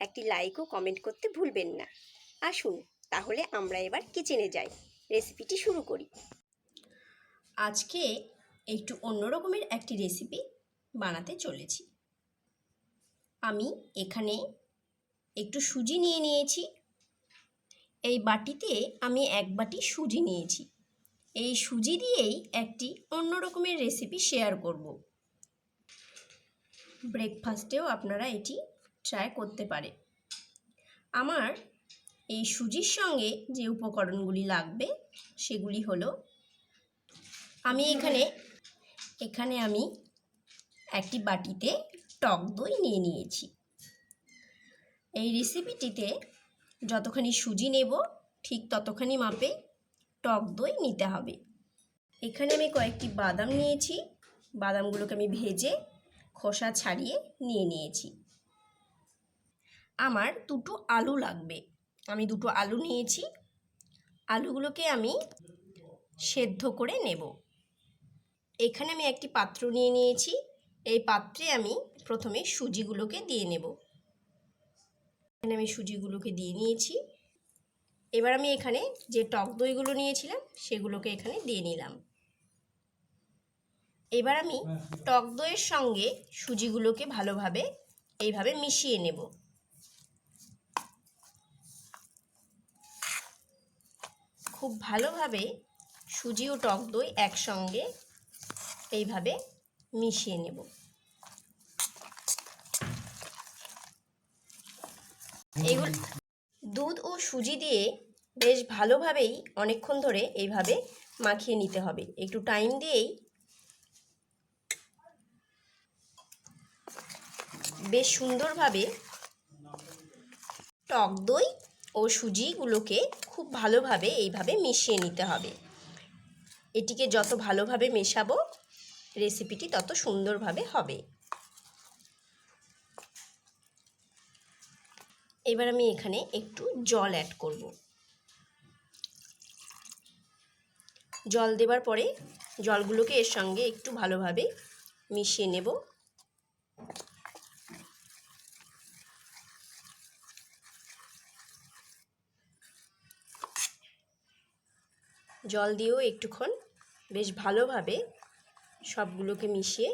একটি লাইক ও কমেন্ট করতে ভুলবেন না। আসুন, তাহলে আমরা এবার কিচেনে যাই। রেসিপিটি শুরু করি। আজকে একটু অন্য রকমের একটি রেসিপি বানাতে চলেছি। আমি এখানে একটু সুজি নিয়ে নিয়েছি। এই বাটিতে আমি এক বাটি সুজি নিয়েছি। এই সুজি দিয়েই একটি অন্য রকমের রেসিপি শেয়ার করব। ব্রেকফাস্টেও আপনারা এটি ট্রাই করতে পারে। আমার এই সুজির সঙ্গে যে উপকরণগুলি লাগবে, সেগুলি হলো, আমি এখানে এখানে আমি একটি বাটিতে টক দই নিয়ে নিয়েছি। এই রেসিপিটিতে যতখানি সুজি নেব, ঠিক ততখানি মাপে টক দই নিতে হবে। এখানে আমি কয়েকটি বাদাম নিয়েছি। বাদামগুলোকে আমি ভেজে খোসা ছাড়িয়ে নিয়ে নিয়েছি। আমার দুটো আলু লাগবে। আমি দুটো আলু নিয়েছি। আলুগুলোকে আমি সেদ্ধ করে নেব। এখানে আমি একটি পাত্র নিয়ে নিয়েছি। এই পাত্রে আমি প্রথমে সুজিগুলোকে দিয়ে নেব। এখানে আমি সুজিগুলোকে দিয়ে নিয়েছি। এবার আমি এখানে যে টক দইগুলো নিয়েছিলাম, সেগুলোকে এখানে দিয়ে নিলাম। এবার আমি টক দইয়ের সঙ্গে সুজিগুলোকে ভালোভাবে এইভাবে মিশিয়ে নেব। খুব ভালোভাবে সুজি ও টক দই একসঙ্গে এইভাবে মিশিয়ে নেব। এগুলো দুধ ও সুজি দিয়ে বেশ ভালোভাবেই অনেকক্ষণ ধরে এইভাবে মাখিয়ে নিতে হবে। একটু টাইম দিয়েই বেশ সুন্দরভাবে টক দই ও সুজিগুলোকে খুব ভালোভাবে এইভাবে মিশিয়ে নিতে হবে। এটিকে যত ভালোভাবে মেশাবো, রেসিপিটি তত সুন্দরভাবে হবে। এবার আমি এখানে একটু জল অ্যাড করব। জল দেবার পরে জলগুলোকে এর সঙ্গে একটু ভালোভাবে মিশিয়ে নেব। জল দিয়েও একটুক্ষণ বেশ ভালোভাবে সবগুলোকে মিশিয়ে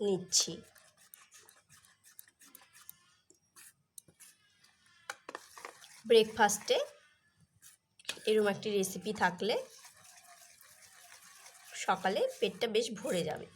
নিচ্ছি। ব্রেকফাস্টে এরম একটি রেসিপি থাকলে সকালে পেটটা বেশ ভরে যাবে।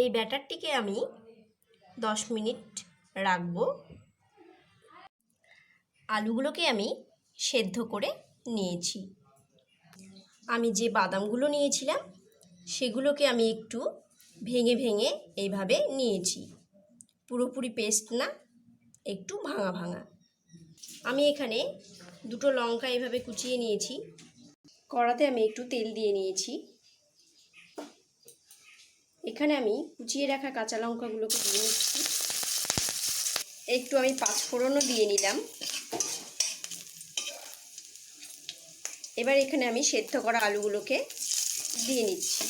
এই ব্যাটারটিকে আমি দশ মিনিট রাখব। আলুগুলোকে আমি সেদ্ধ করে নিয়েছি। আমি যে বাদামগুলো নিয়েছিলাম, সেগুলোকে আমি একটু ভেঙে ভেঙে এইভাবে নিয়েছি। পুরোপুরি পেস্ট না, একটু ভাঙা ভাঙা। আমি এখানে দুটো লঙ্কা এভাবে কুচিয়ে নিয়েছি। কড়াতে আমি একটু তেল দিয়ে নিয়েছি। এখানে আমি কুচিয়ে রাখা কাঁচা লঙ্কাগুলোকে দিয়ে নিচ্ছি। একটু আমি পাঁচফোড়নও দিয়ে নিলাম। এবার এখানে আমি সেদ্ধ করা আলুগুলোকে দিয়ে নিচ্ছি।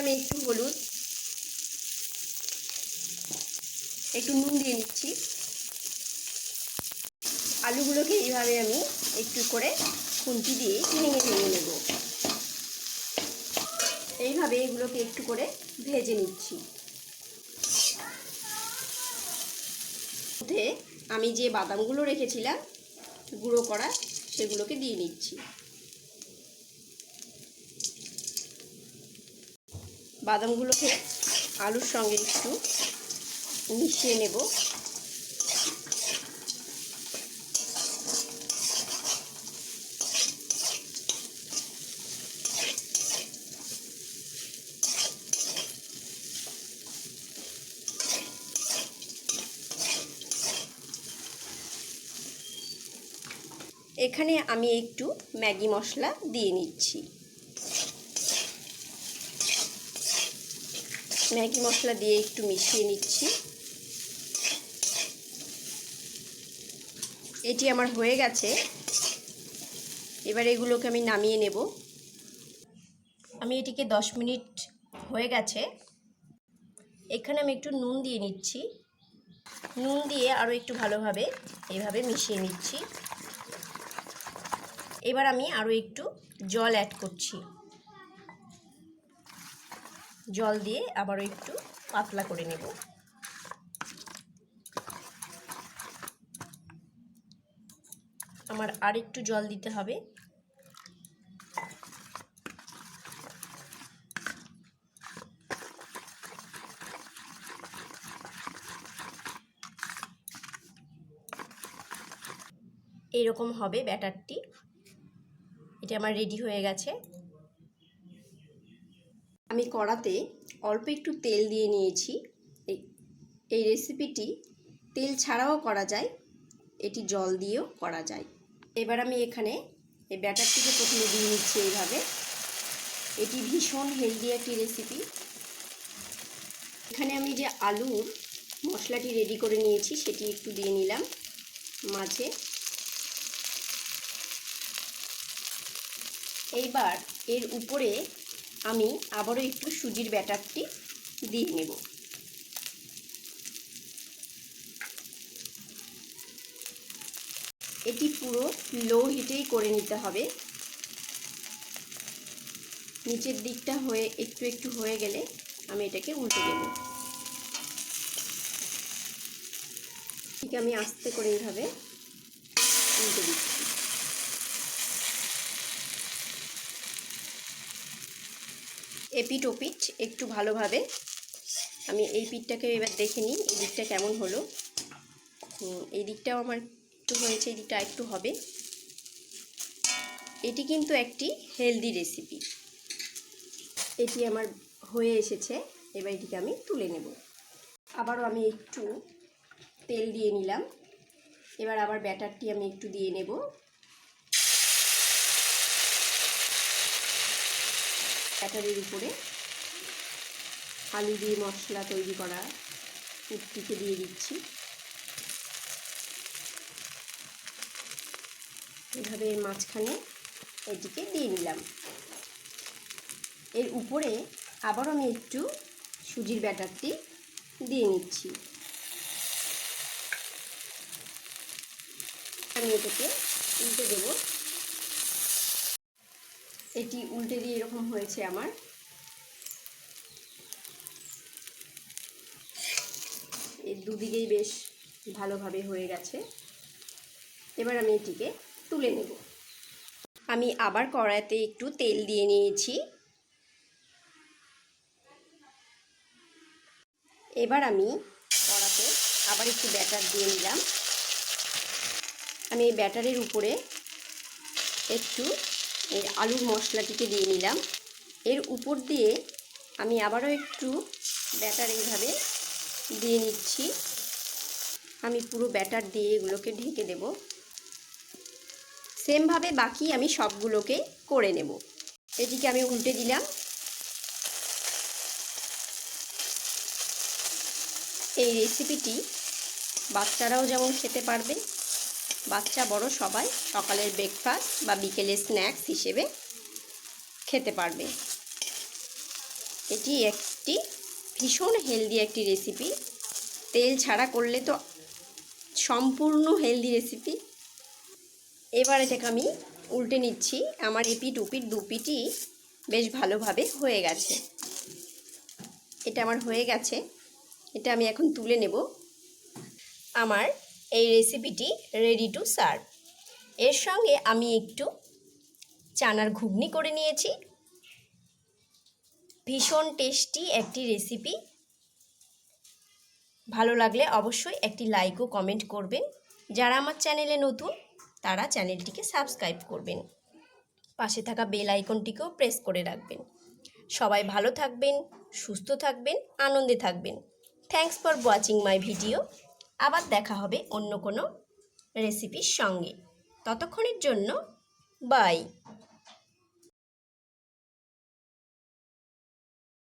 আমি একটু হলুদ, একটু নুন দিয়ে নিচ্ছি। আলুগুলোকে এইভাবে আমি একটু করে খুন্তি দিয়ে ভেঙে ভেঙে নেব। এইভাবে এগুলোকে একটু করে ভেজে নিচ্ছি। আমি যে বাদামগুলো রেখেছিলাম, গুঁড়ো করা, সেগুলোকে দিয়ে নিচ্ছি। বাদামগুলোকে আলুর সঙ্গে একটু মিশিয়ে নেব। এখানে আমি একটু ম্যাগি মশলা দিয়ে নিচ্ছি। ম্যাগি মশলা দিয়ে একটু মিশিয়ে নিচ্ছি। এটি আমার হয়ে গেছে। এবার এগুলোকে আমি নামিয়ে নেব। আমি এটিকে দশ মিনিট হয়ে গেছে। এখানে আমি একটু নুন দিয়ে নিচ্ছি। নুন দিয়ে আরও একটু ভালোভাবে এইভাবে মিশিয়ে নিচ্ছি। এবার আমি আরও একটু জল অ্যাড করছি। জল দিয়ে আবারও একটু পাতলা করে নেব। আমার আর একটু জল দিতে হবে। এরকম হবে ব্যাটারটি। এটা আমার রেডি হয়ে গেছে। আমি কড়াতে অল্প একটু তেল দিয়ে নিয়েছি। এই- রেসিপিটি তেল ছাড়াও করা যায়, এটি জল দিয়েও করা যায়। এবার আমি এখানে এই ব্যাটারটিকে প্রথমে দিয়ে নিচ্ছি এইভাবে। এটি ভীষণ হেলদি একটি রেসিপি এখানে আমি যে আলুর মশলাটি রেডি করে নিয়েছি, সেটি একটু দিয়ে নিলাম। মাঝে এইবার এর উপরে আমি আবারও একটু সুজির ব্যাটারটি দিয়ে নেব। এটি পুরো লো হিটেই করে নিতে হবে। নিচের দিকটা হয়ে একটু একটু হয়ে গেলে আমি এটাকে উল্টে দেব। ঠিক আমি আস্তে করে এইভাবে উল্টে দিচ্ছি। এপিট ওপিট একটু ভালোভাবে। আমি এই পিঠটাকে এবার দেখে নিই, এই দিকটা কেমন হলো। এই দিকটাও আমার একটু হয়েছে, এই দিকটা একটু হবে। এটি কিন্তু একটি হেলদি রেসিপি। এটি আমার হয়ে এসেছে, এবার এটিকে আমি তুলে নেব। আবারও আমি একটু তেল দিয়ে নিলাম। এবার আবার ব্যাটারটি আমি একটু দিয়ে নেব। ব্যাটারের উপরে আলু দিয়ে মশলা তৈরি করা কুটটিকে দিয়ে দিচ্ছি। এভাবে মাঝখানে এটিকে দিয়ে নিলাম। এর উপরে আবার আমি একটু সুজির ব্যাটারটি দিয়ে নিচ্ছি। আমি এটাকে উল্টে দেব। এটি উল্টে দিয়ে এরকম হয়েছে আমার। এর দুদিকেই বেশ ভালোভাবে হয়ে গেছে। এবার আমি এটিকে তুলে নেব। আমি আবার কড়াইতে একটু তেল দিয়ে নিয়েছি। এবার আমি কড়াতে আবার একটু ব্যাটার দিয়ে নিলাম। আমি এই ব্যাটারের উপরে একটু এই আলুর মশলাটিকে দিয়ে নিলাম। এর উপর দিয়ে আমি আবারও একটু ব্যাটার এইভাবে দিয়ে নিচ্ছি। আমি পুরো ব্যাটার দিয়ে এগুলোকে ঢেকে দেব। সেমভাবে বাকি আমি সবগুলোকে করে নেব। এটিকে আমি উল্টে দিলাম। এই রেসিপিটি বাচ্চারাও যেমন খেতে পারবে বাচ্চা, বড় সবাই সকালের ব্রেকফাস্ট বা বিকেলের স্ন্যাক্স হিসেবে খেতে পারবে। এটি একটি ভীষণ হেলদি একটি রেসিপি তেল ছাড়া করলে তো সম্পূর্ণ হেলদি রেসিপি এবার এটাকে আমি উল্টে নিচ্ছি। আমার এপিট উপিট দুপিটি বেশ ভালোভাবে হয়ে গেছে। এটা আমার হয়ে গেছে। এটা আমি এখন তুলে নেব। আমার এই রেসিপিটি রেডি টু সার্ভ এর সঙ্গে আমি একটু চানার ঘুগনি করে নিয়েছি। ভীষণ টেস্টি একটি রেসিপি ভালো লাগলে অবশ্যই একটি লাইক ও কমেন্ট করবেন। যারা আমার চ্যানেলে নতুন, তারা চ্যানেলটিকে সাবস্ক্রাইব করবেন। পাশে থাকা বেল আইকনটিকেও প্রেস করে রাখবেন। সবাই ভালো থাকবেন, সুস্থ থাকবেন, আনন্দে থাকবেন। Thanks for watching my video আবার দেখা হবে অন্য কোনো রেসিপির সঙ্গে। ততক্ষণের জন্য বাই